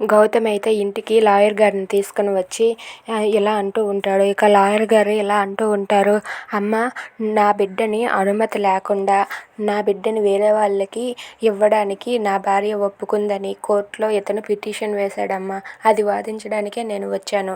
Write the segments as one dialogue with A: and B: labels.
A: గౌతమ్ అయితే ఇంటికి లాయర్ గారిని తీసుకొని వచ్చి ఇలా అంటూ ఉంటాడు. ఇక లాయర్ గారు ఇలా అంటూ ఉంటారు. అమ్మ నా బిడ్డని అనుమతి లేకుండా నా బిడ్డని వేరే వాళ్ళకి ఇవ్వడానికి నా భార్య ఒప్పుకుందని కోర్టులో ఇతను పిటిషన్ వేశాడమ్మా. అది వాదించడానికే నేను వచ్చాను.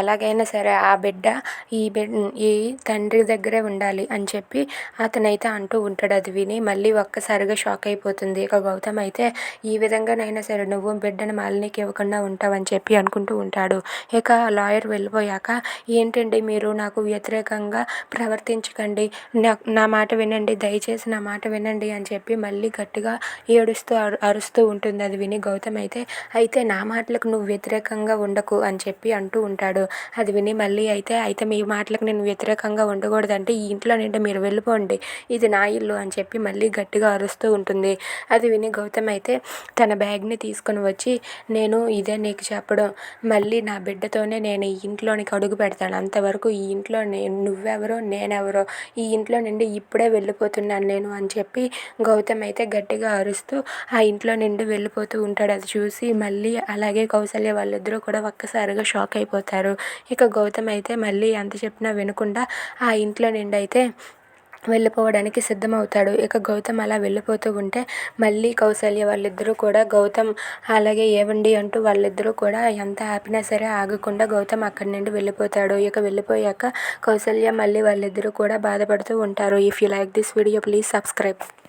A: ఎలాగైనా సరే ఆ బిడ్డ ఈ బిడ్ ఈ తండ్రి దగ్గరే ఉండాలి అని చెప్పి అతనైతే అంటూ ఉంటాడు. అది విని మళ్ళీ ఒక్కసారిగా షాక్ అయిపోతుంది. ఇక గౌతమ్ అయితే ఈ విధంగానైనా సరే నువ్వు బిడ్డను మాలినికి ఇవ్వకుండా ఉంటావని చెప్పి అనుకుంటూ ఉంటాడు. ఇక లాయర్ వెళ్ళిపోయాక ఏంటండి మీరు నాకు వ్యతిరేకంగా ప్రవర్తించకండి. నా నా మాట వినండి. దయచేసి నా మాట వినండి అని చెప్పి మళ్ళీ గట్టిగా ఏడుస్తూ అరుస్తూ ఉంటుంది. అది విని గౌతమ్ అయితే అయితే నా మాటలకు నువ్వు వ్యతిరేకంగా ఉండకు అని చెప్పి అంటూ ఉంటాడు. అది విని మళ్ళీ అయితే అయితే మీ మాటలకు నేను వ్యతిరేకంగా ఉండకూడదంటే ఈ ఇంట్లో నుండి మీరు వెళ్ళిపోండి. ఇది నా ఇల్లు అని చెప్పి మళ్ళీ గట్టిగా అరుస్తూ ఉంటుంది. అది విని గౌతమ్ అయితే తన బ్యాగ్ని తీసుకొని వచ్చి నేను ఇదే నీకు చెప్పడం. మళ్ళీ నా బిడ్డతోనే నేను ఈ ఇంట్లోనికి అడుగు పెడతాను. అంతవరకు ఈ ఇంట్లో నేను నువ్వెవరో నేనెవరో ఈ ఇంట్లో నుండి ఇప్పుడే వెళ్ళిపోతున్నాను నేను అని చెప్పి గౌతమ్ అయితే గట్టిగా అరుస్తూ ఆ ఇంట్లో నుండి వెళ్ళిపోతూ ఉంటాడు. అది చూసి మళ్ళీ అలాగే కౌసల్య వాళ్ళిద్దరూ కూడా ఒక్కసారిగా షాక్ అయిపోతారు. ఇక గౌతమ్ అయితే మళ్ళీ ఎంత చెప్పినా వినకుండా ఆ ఇంట్లో నుండి అయితే వెళ్ళిపోవడానికి సిద్ధమవుతాడు. ఇక గౌతమ్ అలా వెళ్ళిపోతూ ఉంటే మళ్ళీ కౌసల్య వాళ్ళిద్దరూ కూడా గౌతమ్ అలాగే ఏవండి అంటూ వాళ్ళిద్దరూ కూడా ఎంత ఆపినా సరే ఆగకుండా గౌతమ్ అక్కడి నుండి వెళ్ళిపోతాడు. ఇక వెళ్ళిపోయాక కౌసల్య మళ్ళీ వాళ్ళిద్దరూ కూడా బాధపడుతూ ఉంటారు. If you like this video please subscribe